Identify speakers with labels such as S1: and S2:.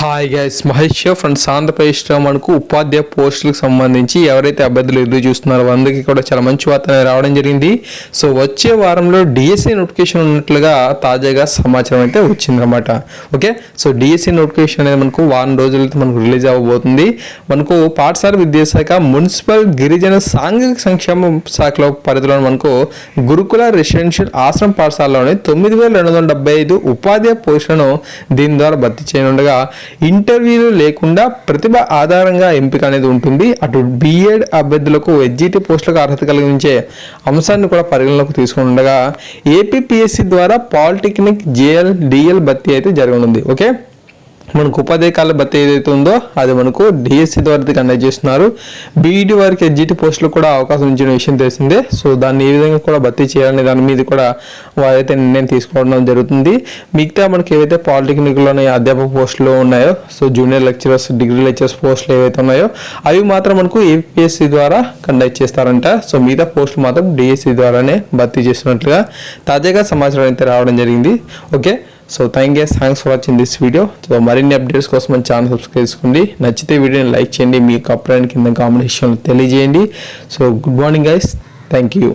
S1: Hi guys Mahesh friends ఆంధ్రప్రదేశ్లో మనకు ఉపాధ్యాయ పోస్టులకు సంబంధించి ఎవరైతే అభ్యర్థులు ఎదురు చూస్తున్నారో అందరికీ కూడా చాలా మంచి వార్త రావడం జరిగింది. సో వచ్చే వారంలో డిఎస్సి నోటిఫికేషన్ ఉన్నట్లుగా తాజాగా సమాచారం అయితే వచ్చిందనమాట ఓకే సో డిఎస్సి నోటిఫికేషన్ అనేది మనకు వారం రోజులైతే మనకు రిలీజ్ అవ్వబోతుంది. మనకు పాఠశాల విద్యాశాఖ మున్సిపల్ గిరిజన సాంఘిక సంక్షేమ శాఖలో పరిధిలో మనకు గురుకుల రెసిడెన్షియల్ ఆశ్రమ పాఠశాలలోని తొమ్మిది వేల రెండు వందల డెబ్బై ఐదు ఉపాధ్యాయ పోస్టులను దీని ద్వారా భర్తీ చేయనుండగా ఇంటర్వ్యూలు లేకుండా ప్రతిభ ఆధారంగా ఎంపిక అనేది ఉంటుంది. అటు బిఎడ్ అభ్యర్థులకు ఎడ్జిటి పోస్టులకు అర్హత కలిగించే అంశాన్ని కూడా పరిగణలోకి తీసుకుండగా ఏపీపీఎస్సీ ద్వారా పాలిటెక్నిక్ జేఎల్ డిఎల్ భర్తీ అయితే జరగనుంది ఓకే మనకు ఉపాధ్యాయ కాల భర్తీ ఏదైతే ఉందో అది మనకు డిఎస్సి ద్వారా కండక్ట్ చేస్తున్నారు. బీఈడి వారికి ఎడ్జిటి పోస్టులు కూడా అవకాశం ఇచ్చిన విషయం తెలిసిందే. సో దాన్ని ఏ విధంగా కూడా భర్తీ చేయాలనే దాని మీద కూడా వారైతే నిర్ణయం తీసుకోవడం జరుగుతుంది. మిగతా మనకి ఏవైతే పాలిటెక్నిక్లోనే అధ్యాపక పోస్టులు ఉన్నాయో so junior lecturers degree lecturers పోస్టులు ఏవైతే ఉన్నాయో అవి మాత్రం మనకు ఏపీఎస్సి ద్వారా కండక్ట్ చేస్తారంట. సో మిగతా పోస్టులు మాత్రం డిఎస్సి ద్వారానే భర్తీ చేస్తున్నట్లుగా తాజాగా సమాచారం అయితే రావడం జరిగింది. Okay? So thank you thanks for watching this video so మరిన్ని అప్డేట్స్ కోసం మన ఛానల్ సబ్స్క్రైబ్ చేసుకోండి. నచ్చితే వీడియోని లైక్ చేయండి. మీకు అప్రాయం కింద కామెంట్ సెక్షన్లో తెలియజేయండి. So good morning guys thank you